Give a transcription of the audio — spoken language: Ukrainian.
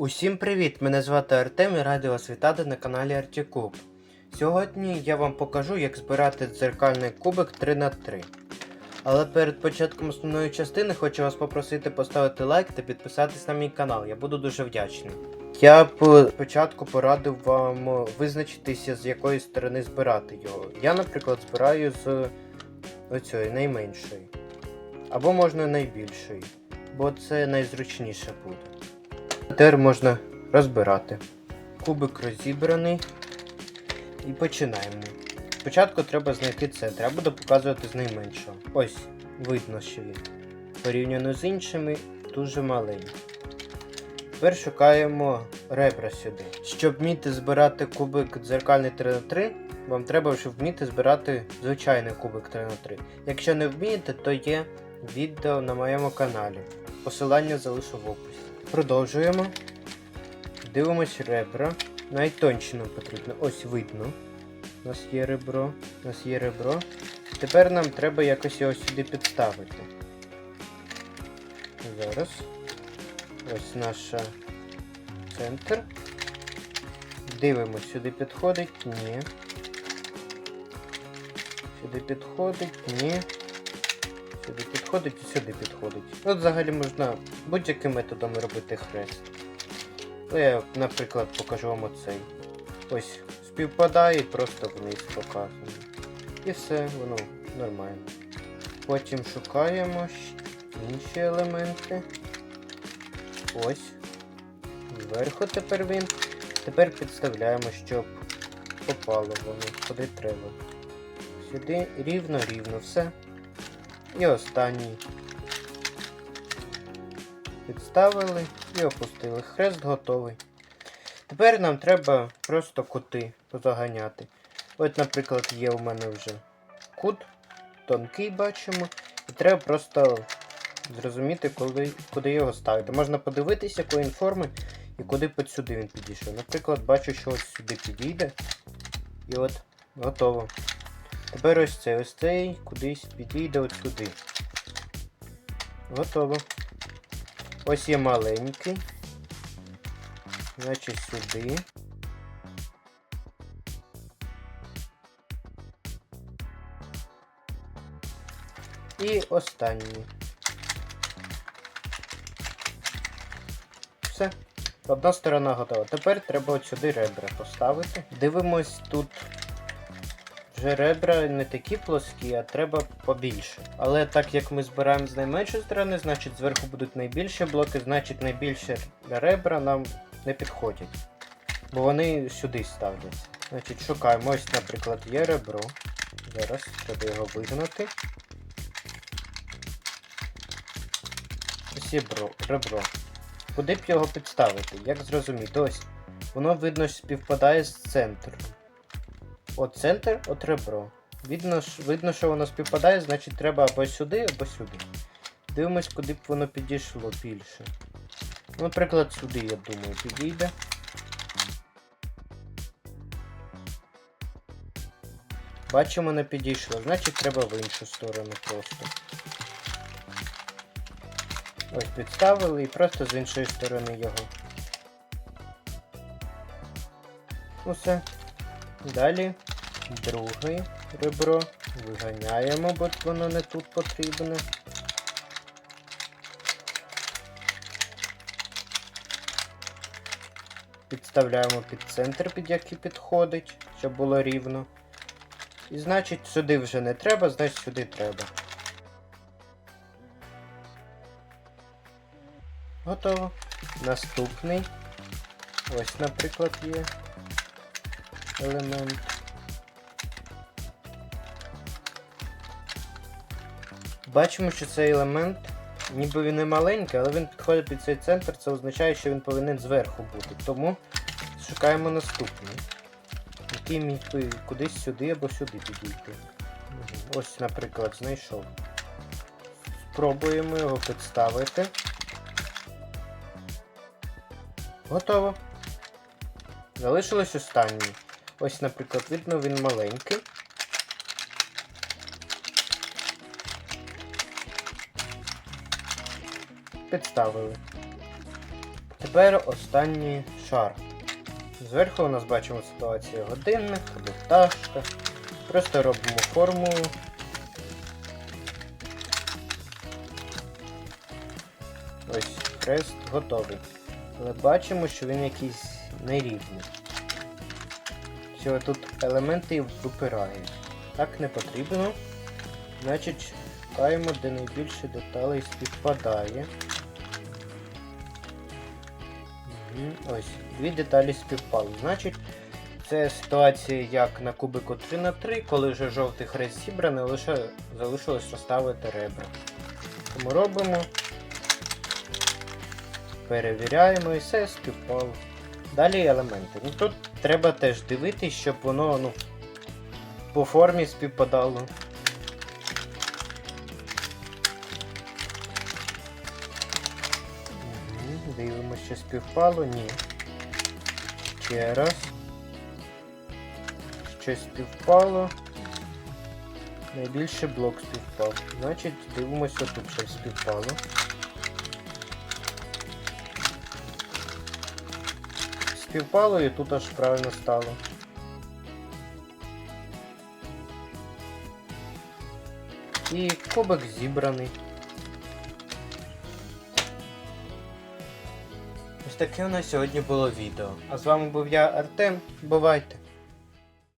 Усім привіт! Мене звати Артем і радий вас вітати на каналі Артікуб. Сьогодні я вам покажу, як збирати дзеркальний кубик 3х3. Але перед початком основної частини хочу вас попросити поставити лайк та підписатись на мій канал. Я буду дуже вдячний. Я б спочатку порадив вам визначитися, з якої сторони збирати його. Я, наприклад, збираю з оцієї найменшої. Або можна найбільшої, бо це найзручніше буде. Тепер можна розбирати. Кубик розібраний. І починаємо. Спочатку треба знайти центр, я буду показувати з найменшого. Ось, видно, що він. Порівняно з іншими, дуже маленький. Тепер шукаємо ребра сюди. Щоб вміти збирати кубик дзеркальний 3х3, вам треба вже вміти збирати звичайний кубик 3х3. Якщо не вмієте, то є відео на моєму каналі. Посилання залишу в описі. Продовжуємо. Дивимось ребра. Найтонші нам потрібно. Ось видно. У нас є ребро. У нас є ребро. Тепер нам треба якось його сюди підставити. Зараз. Ось наш центр. Дивимось, сюди підходить? Ні. Сюди підходить? Ні. Сюди підходить і сюди підходить. От взагалі можна будь-яким методом робити хрест. Ну, я, наприклад, покажу вам оцей. Ось співпадає і просто вниз показано. І все, воно нормально. Потім шукаємо інші елементи. Ось. Зверху тепер він. Тепер підставляємо, щоб попало воно, куди треба. Сюди рівно-рівно все. І останній. Підставили і опустили. Хрест готовий. Тепер нам треба просто кути позаганяти. От, наприклад, є у мене вже кут, тонкий бачимо. І треба просто зрозуміти, коли, куди його ставити. Можна подивитися, якої він форми і куди під сюди він підійшов. Наприклад, бачу, що ось сюди підійде. І от готово. Тепер ось цей, ось цей кудись підійде от сюди. Готово. Ось є маленький. Значить сюди. І останній. Все. Одна сторона готова. Тепер треба от сюди ребра поставити. Дивимось тут. Вже ребра не такі плоскі, а треба побільше. Але так як ми збираємо з найменшої сторони, значить зверху будуть найбільші блоки, значить найбільші ребра нам не підходять. Бо вони сюди ставляться. Значить, шукаємо. Ось, наприклад, є ребро. Зараз треба його вигнати. Ось є бро, ребро. Куди б його підставити? Як зрозуміти? Ось. Воно видно співпадає з центром. От центр, от ребро. Видно, видно, що воно співпадає, значить треба або сюди, або сюди. Дивимось, куди б воно підійшло більше. Ну, Наприклад, сюди, я думаю, підійде. Бачимо, не підійшло, значить треба в іншу сторону просто. Ось підставили і просто з іншої сторони його. Усе. Далі друге ребро виганяємо, бо воно не тут потрібне. Підставляємо під центр, під який підходить, щоб було рівно. І значить сюди вже не треба, значить сюди треба. Готово. Наступний. Ось, наприклад, є елемент. Бачимо, що цей елемент, ніби він і маленький, але він підходить під цей центр, це означає, що він повинен зверху бути. Тому шукаємо наступний. Який міг би кудись сюди або сюди підійти. Ось, наприклад, знайшов. Спробуємо його підставити. Готово. Залишилось останній. Ось, наприклад, видно, він маленький. Підставили. Тепер останній шар. Зверху у нас бачимо ситуацію годинник або пташка. Просто робимо формулу. Ось, хрест готовий. Але бачимо, що він якийсь нерівний. Що тут елементи випирають. Так не потрібно. Значить, шукаємо, де найбільше деталей співпадає. Ось, дві деталі співпали. Значить, це ситуація як на кубику 3 на 3 коли вже жовтий хрест зібраний, лише залишилось розставити ребра. Тому робимо. Перевіряємо і все співпало. Далі елементи. Ну, тут треба теж дивитись, щоб воно ну, по формі співпадало. Дивимося, що співпало, ні. Ще раз. Щось співпало. Найбільше блок співпав. Значить, дивимося тут, що співпало. Співпало і тут аж правильно стало. І кубик зібраний. Ось таке у нас сьогодні було відео. А з вами був я, Артем. Бувайте!